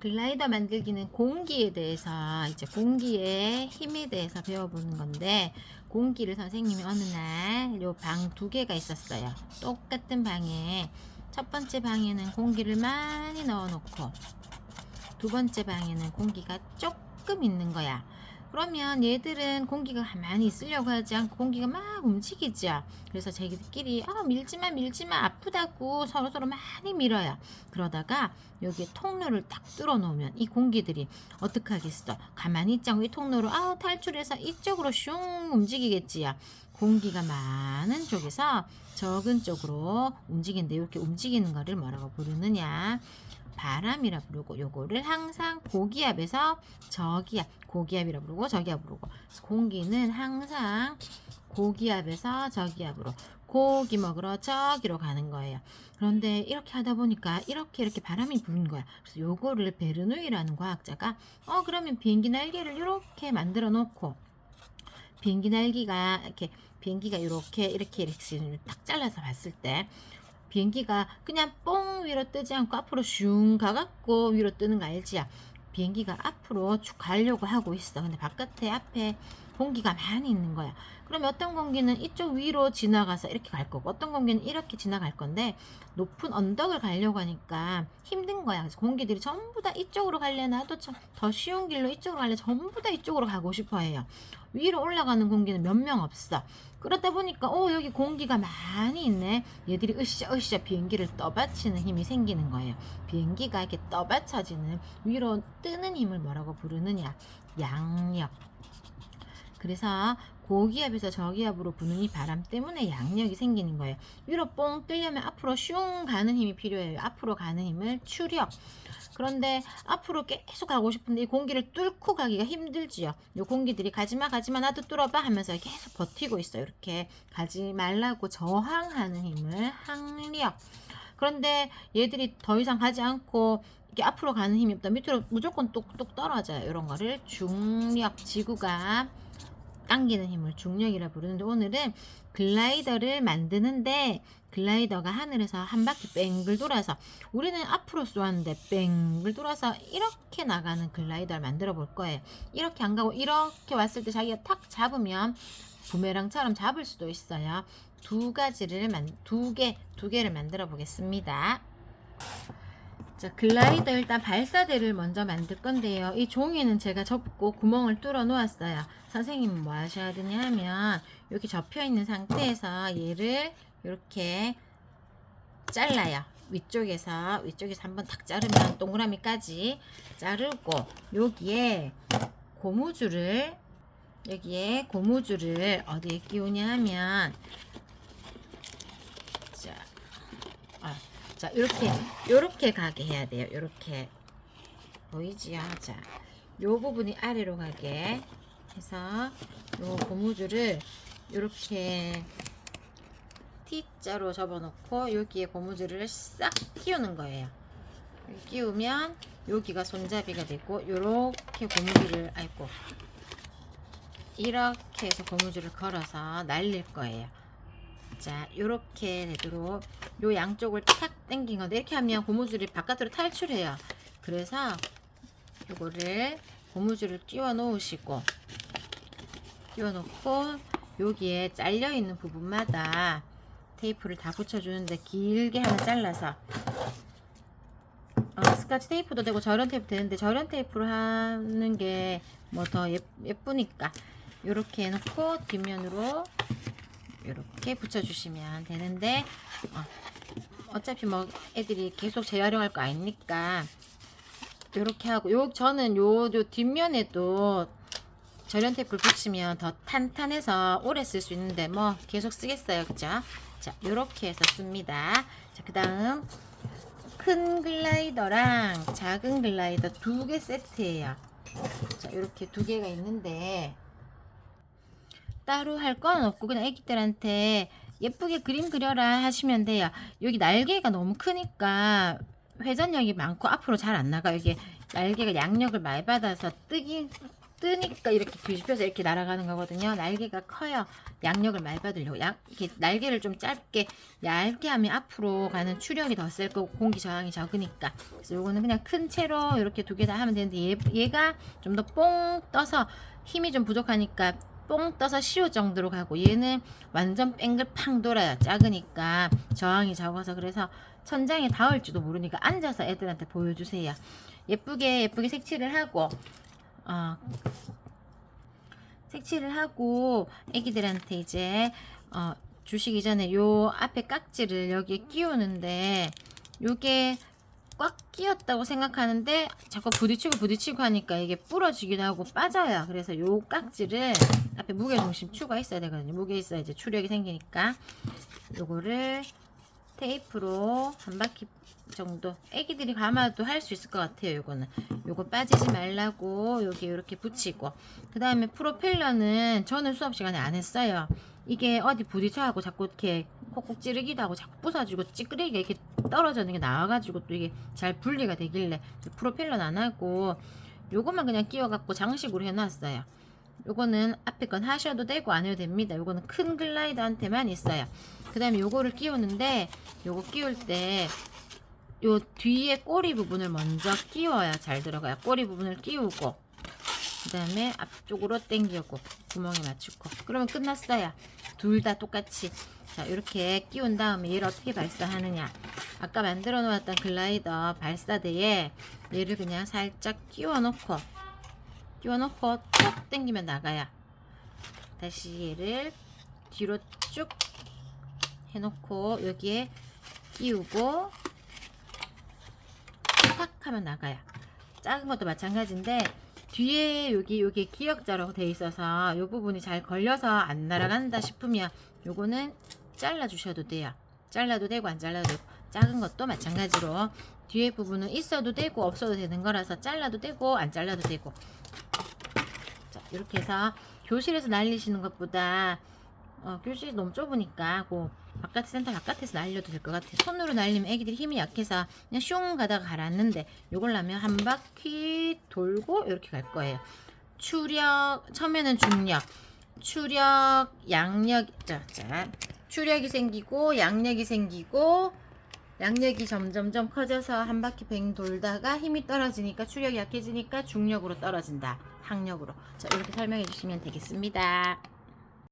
글라이더 만들기는 공기에 대해서 이제 공기의 힘에 대해서 배워보는 건데 공기를 선생님이 어느 날 요 방 두 개가 있었어요. 똑같은 방에 첫 번째 방에는 공기를 많이 넣어놓고 두 번째 방에는 공기가 조금 있는 거야. 그러면 얘들은 공기가 가만히 있으려고 하지 않고 공기가 막 움직이죠. 그래서 자기들끼리 아 밀지마 밀지마 아프다고 서로 서로 많이 밀어요. 그러다가 여기에 통로를 딱 뚫어 놓으면 이 공기들이 어떻게 하겠어? 가만히 있지 않고 이 통로로 아 탈출해서 이쪽으로 슝 움직이겠지요. 공기가 많은 쪽에서 적은 쪽으로 움직이는데 이렇게 움직이는 거를 뭐라고 부르느냐? 바람이라 부르고 요거를 항상 고기압에서 저기압 고기압이라 부르고 저기압 부르고 공기는 항상 고기압에서 저기압으로 고기 먹으러 저기로 가는 거예요. 그런데 이렇게 하다 보니까 이렇게 이렇게 바람이 부는 거야. 그래서 요거를 베르누이라는 과학자가 어 그러면 비행기 날개를 이렇게 만들어 놓고 비행기 날개가 이렇게 비행기가 이렇게 이렇게 이렇게 딱 잘라서 봤을 때 비행기가 그냥 뽕 위로 뜨지 않고 앞으로 슝 가갖고 위로 뜨는 거 알지? 비행기가 앞으로 쭉 가려고 하고 있어. 근데 바깥에 앞에 공기가 많이 있는 거야. 그러면 어떤 공기는 이쪽 위로 지나가서 이렇게 갈 거고 어떤 공기는 이렇게 지나갈 건데 높은 언덕을 가려고 하니까 힘든 거야. 그래서 공기들이 전부 다 이쪽으로 갈래나 또더 쉬운 길로 이쪽으로 갈래 전부 다 이쪽으로 가고 싶어 해요. 위로 올라가는 공기는 몇 명 없어. 그러다 보니까 어 여기 공기가 많이 있네. 얘들이 으쌰 으쌰 비행기를 떠받치는 힘이 생기는 거예요. 비행기가 이렇게 떠받쳐지는 위로 뜨는 힘을 뭐라고 부르느냐? 양력. 그래서 고기압에서 저기압으로 부는 이 바람 때문에 양력이 생기는 거예요. 위로 뽕 뜨려면 앞으로 슝 가는 힘이 필요해요. 앞으로 가는 힘을 추력. 그런데 앞으로 계속 가고 싶은데 이 공기를 뚫고 가기가 힘들지요. 이 공기들이 가지마 가지마 나도 뚫어봐 하면서 계속 버티고 있어요. 이렇게 가지 말라고 저항하는 힘을 항력. 그런데 얘들이 더 이상 가지 않고 이렇게 앞으로 가는 힘이 없다. 밑으로 무조건 뚝뚝 떨어져요. 이런 거를 중력 지구가 당기는 힘을 중력이라 부르는데 오늘은 글라이더를 만드는데 글라이더가 하늘에서 한 바퀴 뺑글 돌아서 우리는 앞으로 쏘았는데 뺑글 돌아서 이렇게 나가는 글라이더를 만들어 볼 거예요. 이렇게 안 가고 이렇게 왔을 때 자기가 탁 잡으면 부메랑처럼 잡을 수도 있어요. 두 가지를 만, 두 개, 두 개를 만들어 보겠습니다. 자, 글라이더 일단 발사대를 먼저 만들 건데요. 이 종이는 제가 접고 구멍을 뚫어 놓았어요. 선생님은 뭐 하셔야 되냐 하면 이렇게 접혀 있는 상태에서 얘를 이렇게 잘라요. 위쪽에서 위쪽에서 한번 탁 자르면 동그라미까지 자르고 여기에 고무줄을 여기에 고무줄을 어디에 끼우냐 하면 자, 아, 자 이렇게 요렇게 가게 해야 돼요. 요렇게 보이지요? 자, 요 부분이 아래로 가게 해서 요 고무줄을 요렇게 T자로 접어놓고 여기에 고무줄을 싹 끼우는 거예요. 끼우면 여기가 손잡이가 되고 요렇게 고무줄을 아이고 이렇게 해서 고무줄을 걸어서 날릴 거예요. 자, 요렇게 되도록 요 양쪽을 탁 당긴 건데 이렇게 하면 고무줄이 바깥으로 탈출해요. 그래서 요거를 고무줄을 끼워 놓으시고 끼워 놓고 여기에 잘려 있는 부분마다 테이프를 다 붙여주는데 길게 하나 잘라서 어, 스카치 테이프도 되고 저런 테이프 되는데 저런 테이프로 하는 게 뭐 더 예쁘니까 이렇게 해놓고 뒷면으로 이렇게 붙여주시면 되는데 어, 차피뭐 애들이 계속 재활용할 거 아니니까 이렇게 하고 요 저는 요, 요 뒷면에도 절연 테이프를 붙이면 더 탄탄해서 오래 쓸 수 있는데 뭐 계속 쓰겠어요. 그죠 자 요렇게 해서 씁니다. 자그 다음 큰 글라이더랑 작은 글라이더 두 개 세트예요. 자 이렇게 두 개가 있는데 따로 할 건 없고 그냥 애기들한테 예쁘게 그림 그려라 하시면 돼요. 여기 날개가 너무 크니까 회전력이 많고 앞으로 잘 안 나가. 여기 날개가 양력을 많이 받아서 뜨기 뜨니까 이렇게 뒤집혀서 이렇게 날아가는 거거든요. 날개가 커요. 양력을 많이 받으려고. 양, 이렇게 날개를 좀 짧게 얇게 하면 앞으로 가는 추력이 더셀 거고 공기 저항이 적으니까. 그래서 요거는 그냥 큰 채로 이렇게 두 개 다 하면 되는데 얘, 얘가 좀 더 뽕 떠서 힘이 좀 부족하니까 뽕 떠서 쉬울 정도로 가고 얘는 완전 뺑글 팡 돌아요. 작으니까 저항이 적어서 그래서 천장에 닿을지도 모르니까 앉아서 애들한테 보여주세요. 예쁘게 예쁘게 색칠을 하고 어, 색칠을 하고 애기들한테 이제 어, 주시기 전에 요 앞에 깍지를 여기에 끼우는데 요게 꽉 끼었다고 생각하는데 자꾸 부딪히고 부딪히고 하니까 이게 부러지기도 하고 빠져요. 그래서 요 깍지를 앞에 무게 중심 추가 있어야 되거든요. 무게 있어야 이제 추력이 생기니까 요거를 테이프로 한 바퀴 정도 애기들이 감아도 할 수 있을 것 같아요 요거는 요거 빠지지 말라고 여기 이렇게 붙이고 그 다음에 프로펠러는 저는 수업 시간에 안 했어요 이게 어디 부딪혀가고 자꾸 이렇게 콕콕 찌르기도 하고 자꾸 부서지고 찌끄레기가 이렇게 떨어지는 게 나와가지고 또 이게 잘 분리가 되길래 프로펠러는 안 하고 요것만 그냥 끼워갖고 장식으로 해놨어요. 요거는 앞에 건 하셔도 되고 안 해도 됩니다. 요거는 큰 글라이더한테만 있어요. 그 다음에 요거를 끼우는데 요거 끼울 때 요 뒤에 꼬리 부분을 먼저 끼워야 잘 들어가요. 꼬리 부분을 끼우고 그 다음에 앞쪽으로 당기고 구멍에 맞추고 그러면 끝났어요. 둘 다 똑같이. 자 이렇게 끼운 다음에 얘를 어떻게 발사하느냐 아까 만들어 놓았던 글라이더 발사대에 얘를 그냥 살짝 끼워 놓고 끼워 놓고 툭 당기면 나가요. 다시 얘를 뒤로 쭉 해놓고 여기에 끼우고 팍 하면 나가요. 작은 것도 마찬가지인데 뒤에 여기 여기 기역자로 돼 있어서 이 부분이 잘 걸려서 안 날아간다 싶으면 요거는 잘라 주셔도 돼요. 잘라도 되고 안 잘라도 되고 작은 것도 마찬가지로 뒤에 부분은 있어도 되고 없어도 되는 거라서 잘라도 되고 안 잘라도 되고 자 이렇게 해서 교실에서 날리시는 것보다 어, 교실이 너무 좁으니까 그 바깥 센터 바깥에서 날려도 될 것 같아요. 손으로 날리면 애기들이 힘이 약해서 그냥 슝 가다가 가라앉는데 요걸 하면 한 바퀴 돌고 이렇게 갈 거예요. 추력 처음에는 중력, 추력, 양력 자, 자 추력이 생기고 양력이 생기고 양력이 점점점 커져서 한 바퀴 뱅 돌다가 힘이 떨어지니까 추력이 약해지니까 중력으로 떨어진다. 항력으로. 자, 이렇게 설명해 주시면 되겠습니다.